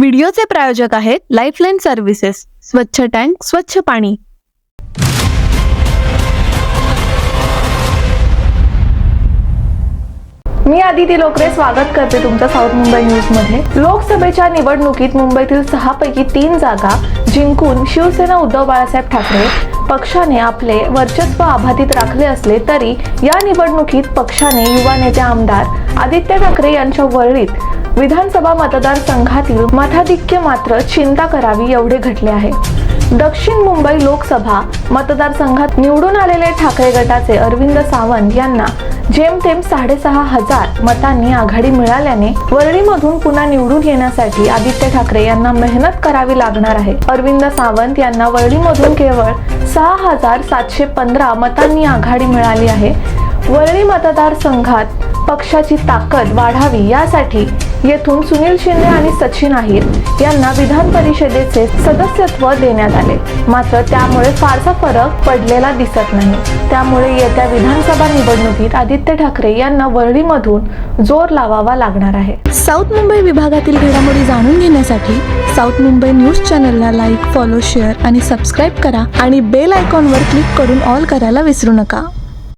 व्हिडिओचे प्रायोजक आहेत lifeline services स्वच्छ टँक स्वच्छ पाणी. मी आदिती लोकरे स्वागत करते तुमचं साऊथ मुंबई न्यूजमध्ये. लोकसभेच्या निवडणुकीत मुंबईतील सहा पैकी तीन जागा जिंकून शिवसेना उद्धव बाळासाहेब ठाकरे पक्षाने आपले वर्चस्व आभातीत राखले असले तरी या निवडणुकीत पक्षाने युवा नेते आमदार आदित्य ठाकरे यांच्या वरळीत विधानसभा मतदारसंघातील मताधिक्य मात्र चिंता करावी एवढे घटले आहे. दक्षिण मुंबई लोकसभा मतदारसंघात निवडून आलेले ठाकरे गटाचे अरविंद सावंत यांना जेमतेम साडेसहा हजार मतांनी आघाडी मिळाल्याने वरळीमधून पुन्हा निवडून येण्यासाठी आदित्य ठाकरे यांना मेहनत करावी लागणार आहे. अरविंद सावंत यांना वरळीमधून केवळ सहा हजार सातशे पंधरा मतांनी आघाडी मिळाली आहे. वरळी मतदारसंघात पक्षाची ताकद वाढावी यासाठी येथून सुनील शिंदे आणि सचिन अहिर यांना विधान परिषदेचे सदस्यत्व देण्यात आले. मात्र त्यामुळे फारसा फरक पडलेला दिसत नाही. त्यामुळे येत्या विधानसभा निवडणुकीत आदित्य ठाकरे यांना वरळीमधून जोर लावावा लागणार आहे. साऊथ मुंबई विभागातील घडामोडी जाणून घेण्यासाठी साऊथ मुंबई न्यूज चॅनलला लाईक फॉलो शेअर आणि सबस्क्राईब करा आणि बेल आयकॉनवर क्लिक करून ऑल करायला विसरू नका.